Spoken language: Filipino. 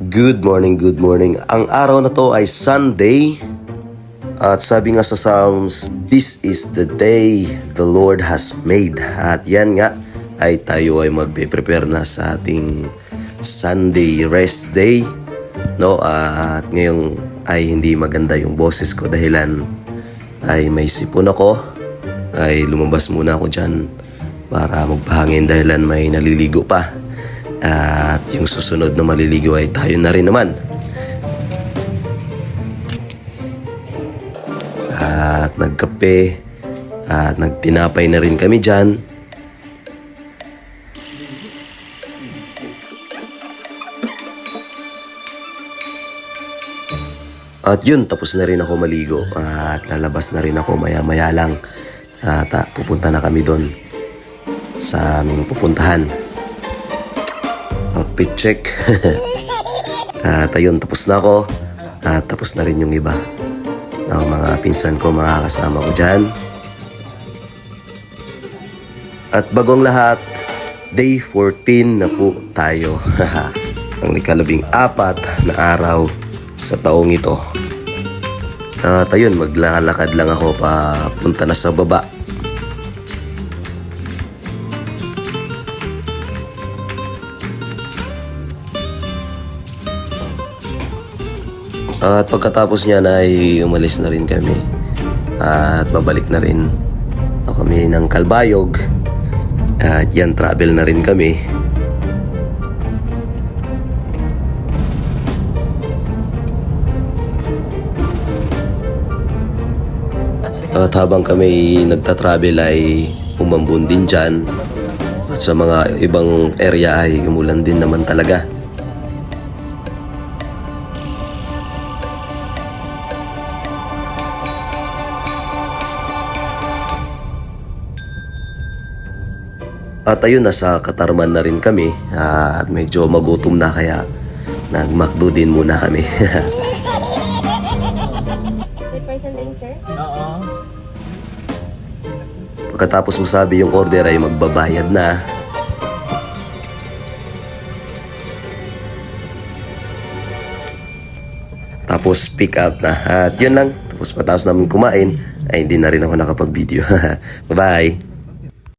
Good morning, good morning. Ang araw na to ay Sunday. At sabi nga sa Psalms, This is the day the Lord has made. At yan nga, ay tayo ay magpe-prepare na sa ating Sunday rest day. No, at ngayong ay hindi maganda yung boses ko dahilan ay may sipon ako. Ay lumabas muna ako dyan para magpahangin dahilan may naliligo pa. At yung susunod na maliligo ay tayo na rin naman. At nagkape at nagtinapay na rin kami dyan. At yun, tapos na rin ako maligo at lalabas na rin ako maya-maya lang. At ah, pupunta na kami doon sa aming pupuntahan. Outfit check. at ayun, tapos na ako. At tapos na rin yung iba. Ng mga pinsan ko, mga kasama ko dyan. At bagong lahat, day 14 na po tayo. Ang ikalabing apat na araw sa taong ito. At ayun, maglalakad lang ako papunta na sa baba. At pagkatapos niyan ay umalis na rin kami. At babalik na rin na kami ng Kalbayog. At yan, travel na rin kami. At habang kami nagta-travel ay umambun din dyan. At sa mga ibang area ay umulan din naman talaga. At ayun, nasa Katarman na rin kami at medyo magutom na kaya nagmakdo din muna kami. May person din, sir? Oo. Pagkatapos masabi yung order ay magbabayad na. Tapos pick up na. At yun lang. Tapos patapos namin kumain ay hindi na rin ako nakapag-video. Bye-bye!